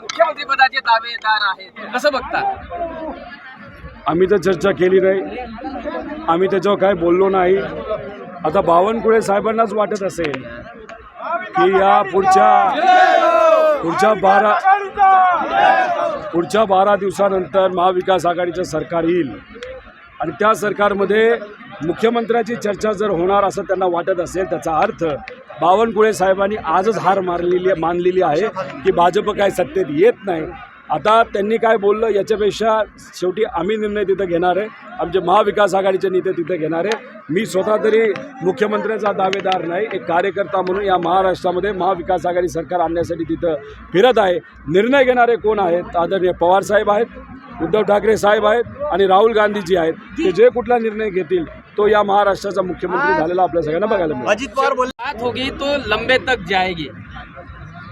मुख्यमंत्री पदाचे दावेदार आहेत. कसं बघता? आम्ही तर चर्चा केली नाही. आम्ही त्याच्यावर काय बोललो नाही. आता बावनकुळे साहेबांनाच वाटत असेल की या पुढच्या पुढच्या बारा पुढच्या बारा दिवसानंतर महाविकास आघाडीचं सरकार येईल. आणि त्या सरकारमध्ये मुख्यमंत्र्याची चर्चा जर होणार असं त्यांना वाटत असेल त्याचा अर्थ बावनकुळे साहेबांनी आजच हार मारलेली मानलेली आहे की भाजप काय सत्तेत येत नाही. आता त्यांनी काय बोललं याच्यापेक्षा शेवटी आम्ही निर्णय तिथं घेणार आहे. आमचे महाविकास आघाडीचे नेते तिथं घेणार आहे. मी स्वतः तरी मुख्यमंत्र्याचा दावेदार नाही एक कार्यकर्ता म्हणून या महाराष्ट्रामध्ये महाविकास आघाडी सरकार आणण्यासाठी तिथं फिरत आहे. निर्णय घेणारे कोण आहेत? आदरणीय पवार साहेब आहेत उद्धव ठाकरे साहेब आहेत आणि राहुल गांधीजी आहेत. ते जे कुठला निर्णय घेतील तो या महाराष्ट्राचा मुख्यमंत्री झालेला आपल्या सगळ्यांना बघायला मिळेल. अजित पवार बात होगी तो लंबे तक जाएगी।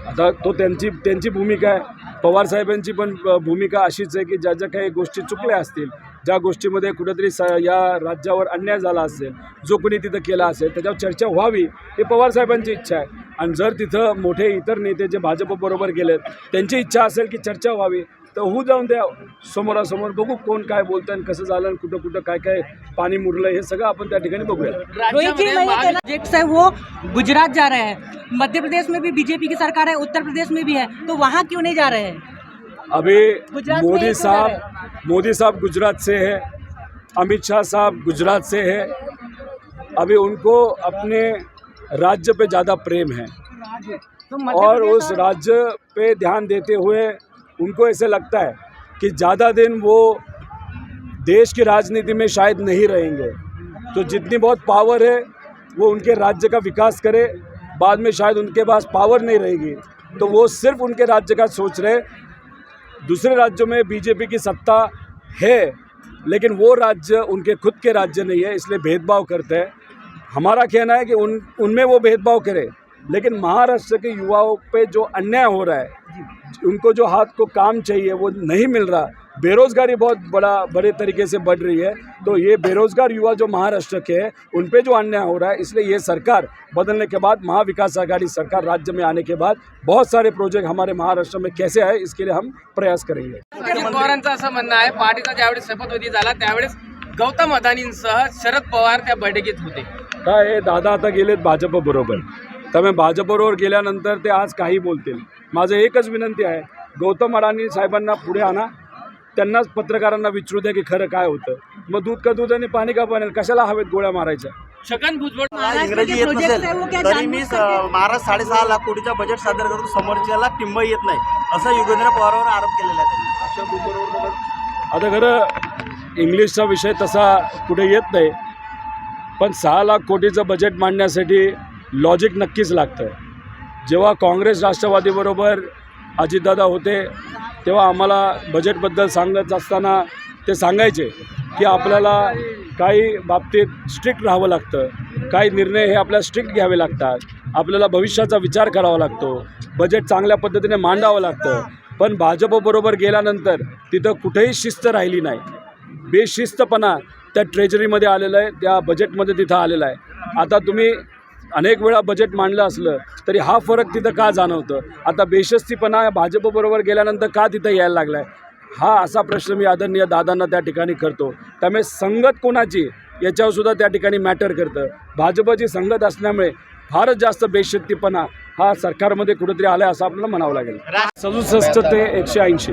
आता तो त्यांची त्यांची भूमिका आहे. पवार साहेबांची पण भूमिका अशीच आहे की ज्या ज्या काही गोष्टी चुकल्या असतील ज्या गोष्टीमध्ये कुठेतरी स या राज्यावर अन्याय झाला असेल जो कोणी तिथं केला असेल त्याच्यावर चर्चा व्हावी ही पवार साहेबांची इच्छा आहे. आणि जर तिथं मोठे इतर नेते जे भाजपबरोबर गेलेत त्यांची इच्छा असेल की चर्चा व्हावी तर होऊ जाऊन द्या. समोरासमोर बघू कोण काय बोलतं आणि कसं झालं आणि कुठं कुठं काय काय पाणी मुरलं हे सगळं आपण त्या ठिकाणी बघूया. रोहित जी प्रोजेक्ट्स है वो गुजरात जा रहे हैं मध्य प्रदेश में भी बीजेपी की सरकार है उत्तर प्रदेश में भी है तो वहाँ क्यों नहीं जा रहे हैं? अभी गुजरात में मोदी एक साहब मोदी साहब गुजरात से है अमित शाह साहब गुजरात से है। अभी उनको अपने राज्य पे ज़्यादा प्रेम है। तो मध्य और प्रदेश उस राज्य पे ध्यान देते हुए उनको ऐसे लगता है कि ज़्यादा दिन वो देश की राजनीति में शायद नहीं रहेंगे। तो जितनी बहुत पावर है, वो उनके राज्य का विकास करे, बाद में शायद उनके पास पावर नहीं रहेगी। तो वो सिर्फ़ उनके राज्य का सोच रहे दूसरे राज्यों में बीजेपी की सत्ता है, लेकिन वो राज्य उनके खुद के राज्य नहीं है, इसलिए भेदभाव करते हैं। हमारा कहना है कि उन, उनमें वो भेदभाव करे। लेकिन महाराष्ट्र के युवाओं पे जो अन्याय हो रहा है उनको जो हाथ को काम चाहिए वो नहीं मिल रहा। बेरोज़गारी बहुत बड़ा बड़े तरीके से बढ़ रही है। तो ये बेरोज़गार युवा जो महाराष्ट्र के हैं उन पे जो अन्याय हो रहा है इसलिए ये सरकार बदलने के बाद महाविकास आघाड़ी सरकार राज्य में आने के बाद बहुत सारे प्रोजेक्ट हमारे महाराष्ट्र में कैसे आए इसके लिए हम प्रयास करेंगे। पवारांचं असं म्हणणं आहे पहाटेचा ज्यावेळेस शपथविधी झाला त्यावेळेस गौतम अदानींसह शरद पवार त्या बैठकीत होते. काय दादा आता गेलेत भाजपबरोबर. त्यामुळे भाजपबरोबर गेल्यानंतर ते आज काही बोलतील. माझं एकच विनंती आहे गौतम अडाणी साहेबांना पुढे आणा. त्यांनाच पत्रकारांना विचारू द्या की खरं काय होतं. मग दूध का दूध आणि पाणी का पाणी कशाला हवेत गोळ्या मारायच्या? छगन भुजबळ इंग्रजी येत नसेल है वो क्या तरी मी महाराष्ट्र साडेसहा लाख कोटीचा बजेट सादर करतो समोरच्याला टिंब येत नाही. असं युगेंद्र पवारवर आरोप केलेला आहे आता खरं इंग्लिशचा विषय तसा कुठे येत नाही. पण सहा लाख कोटीचं बजेट मांडण्यासाठी लॉजिक नक्कीच लागतं. जेव्हा काँग्रेस राष्ट्रवादीबरोबर अजितदादा होते तेव्हा आम्हाला बजेटबद्दल सांगत असताना ते सांगायचे की आपल्याला काही बाबतीत स्ट्रिक्ट राहावं लागतं. काही निर्णय हे आपल्याला स्ट्रिक्ट घ्यावे लागतात. आपल्याला भविष्याचा विचार करावा लागतो. बजेट चांगल्या पद्धतीने मांडावं लागतं. पण भाजपबरोबर गेल्यानंतर तिथं कुठेही शिस्त राहिली नाही. बेशिस्तपणा त्या ट्रेजरीमध्ये आलेलं आहे त्या बजेटमध्ये तिथं आलेलं आहे. आता तुम्ही अनेक वेळा बजेट मांडलं असलं तरी हा फरक तिथं का जाणवतं? आता बेशिस्तीपणा भाजपबरोबर गेल्यानंतर का तिथं यायला लागला आहे हा असा प्रश्न मी आदरणीय दादांना त्या ठिकाणी करतो. त्यामुळे संगत कोणाची याच्यावर सुद्धा त्या ठिकाणी मॅटर करतं. भाजपची संगत असल्यामुळे फारच जास्त बेशिस्तीपणा हा सरकारमध्ये कुठेतरी आला आहे असं आपल्याला म्हणावं लागेल. सदुसष्ट ते एकशे ऐंशी.